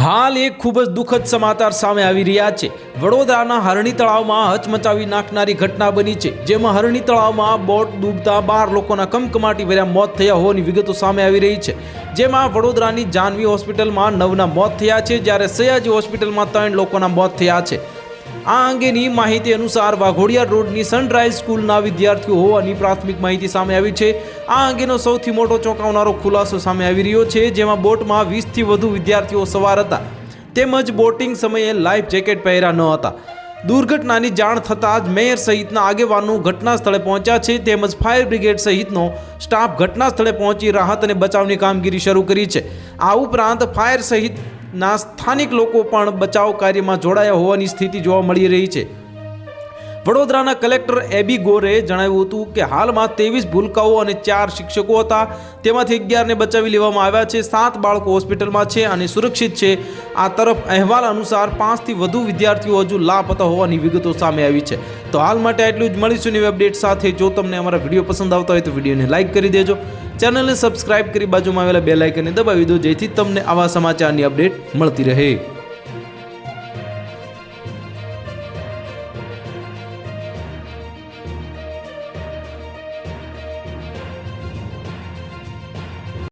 હાલ એક ખૂબ જ દુઃખદ સમાચાર સામે આવી રહ્યા છે. વડોદરાના હરણી તળાવમાં હચમચાવી નાખનારી ઘટના બની છે, જેમાં હરણી તળાવમાં બોટ ડૂબતા બાર લોકોના કમકમાટી ભર્યા મોત થયા હોવાની વિગતો સામે આવી રહી છે. જેમાં વડોદરાની જાનવી હોસ્પિટલમાં નવના મોત થયા છે, જ્યારે સયાજી હોસ્પિટલમાં ત્રણ લોકોના મોત થયા છે. આ અંગેની માહિતી અનુસાર વાઘોડિયા રોડની સનરાઈઝ સ્કૂલના વિદ્યાર્થીઓ હોવાની પ્રાથમિક માહિતી સામે આવી છે. આ અંગેનો સૌથી મોટો ચોંકાવનારો ખુલાસો સામે આવી રહ્યો છે, જેમાં બોટમાં વીસથી વધુ વિદ્યાર્થીઓ સવાર હતા. તેમજ બોટિંગ સમયે લાઈફ જેકેટ પહેર્યા ન હતા. દુર્ઘટનાની જાણ થતાં જ મેયર સહિતના આગેવાનો ઘટના સ્થળે પહોંચ્યા છે, તેમજ ફાયર બ્રિગેડ સહિતનો સ્ટાફ ઘટના સ્થળે પહોંચી રાહત અને બચાવની કામગીરી શરૂ કરી છે. આ ઉપરાંત ફાયર સહિતના સ્થાનિક લોકો પણ બચાવ કાર્યમાં જોડાયા હોવાની સ્થિતિ જોવા મળી રહી છે. વડોદરાના કલેક્ટર એબી ગોરે જણાવ્યું હતું કે હાલમાં ત્રેવીસ ભૂલકાઓ અને ચાર શિક્ષકો હતા. તેમાંથી અગિયારને બચાવી લેવામાં આવ્યા છે, સાત બાળકો હોસ્પિટલમાં છે અને સુરક્ષિત છે. આ તરફ અહેવાલ અનુસાર પાંચથી વધુ વિદ્યાર્થીઓ હજુ લાપતા હોવાની વિગતો સામે આવી છે. તો હાલ માટે આટલું જ. મળીશું નવી અપડેટ સાથે. જો તમને અમારા વીડિયો પસંદ આવતા હોય તો વિડીયોને લાઇક કરી દેજો. ચેનલને સબસ્ક્રાઇબ કરી બાજુમાં આવેલા બે લાઇકને દબાવી દો, જેથી તમને આવા સમાચારની અપડેટ મળતી રહે.